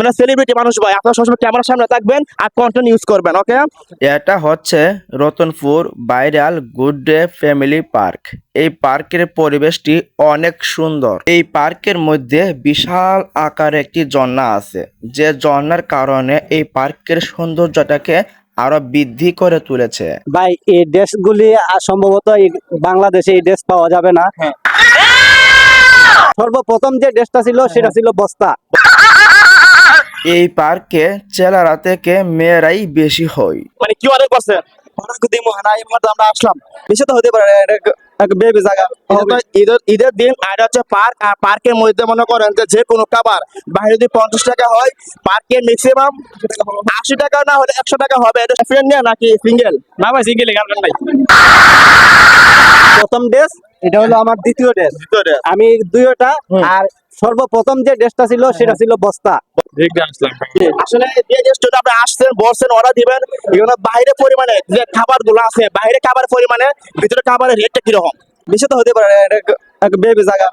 আপনারা সেলিব্রিটি মানুষ ভাই আপনারা সবসময় ক্যামেরার সামনে থাকবেন আর কন্টেন্ট ইউজ করবেন ওকে এটা হচ্ছে Ratanpur viral good day family park. এই পার্কের পরিবেশটি অনেক সুন্দর। এই পার্কের মধ্যে বিশাল আকার একটি ঝর্ণা আছে। যে ঝর্ণার কারণে এই পার্কের সৌন্দর্যটাকে আরও বৃদ্ধি করে তুলেছে। ভাই এই ড্রেসগুলি আর সম্ভবত এই বাংলাদেশে এই ড্রেস পাওয়া যাবে না। হ্যাঁ। সর্বপ্রথম যে ড্রেসটা ছিল সেটা ছিল বস্তা। এই পার্কে ছেলেরা থেকে মেয়েরাই বেশি হয়। মানে কি অর্ডার করছেন অনেক দিন মহানা এই মধ্যে আমরা আসলাম। বেশি তো হতে পারে বেবি জায়গা। ঈদের ঈদের দিন আর হচ্ছে পার্ক আর পার্কের মধ্যে মনে করেন যে যে কোনো খাবার বাইরে যদি পঞ্চাশ টাকা হয় পার্কের ম্যাক্সিমাম আশি টাকা না হলে একশো টাকা হবে। এটা ফ্রেন্ড নিয়ে নাকি সিঙ্গেল না ভাই সিঙ্গেল গার্লফ্রেন্ড নাই। প্রথম ড্রেস এটা হলো আমার দ্বিতীয় ড্রেস ভিতরে আমি দুইটা। আর সর্বপ্রথম যে ড্রেসটা ছিল সেটা ছিল বস্তা। আসলে যে আপনি আসছেন অর্ডার দিবেন বাইরে পরিমাণে যে খাবারগুলো আছে বাইরে খাবার পরিমাণে ভিতরে খাবারের রেটটা কীরকম? বেশি তো হতে পারে বেবি জায়গা।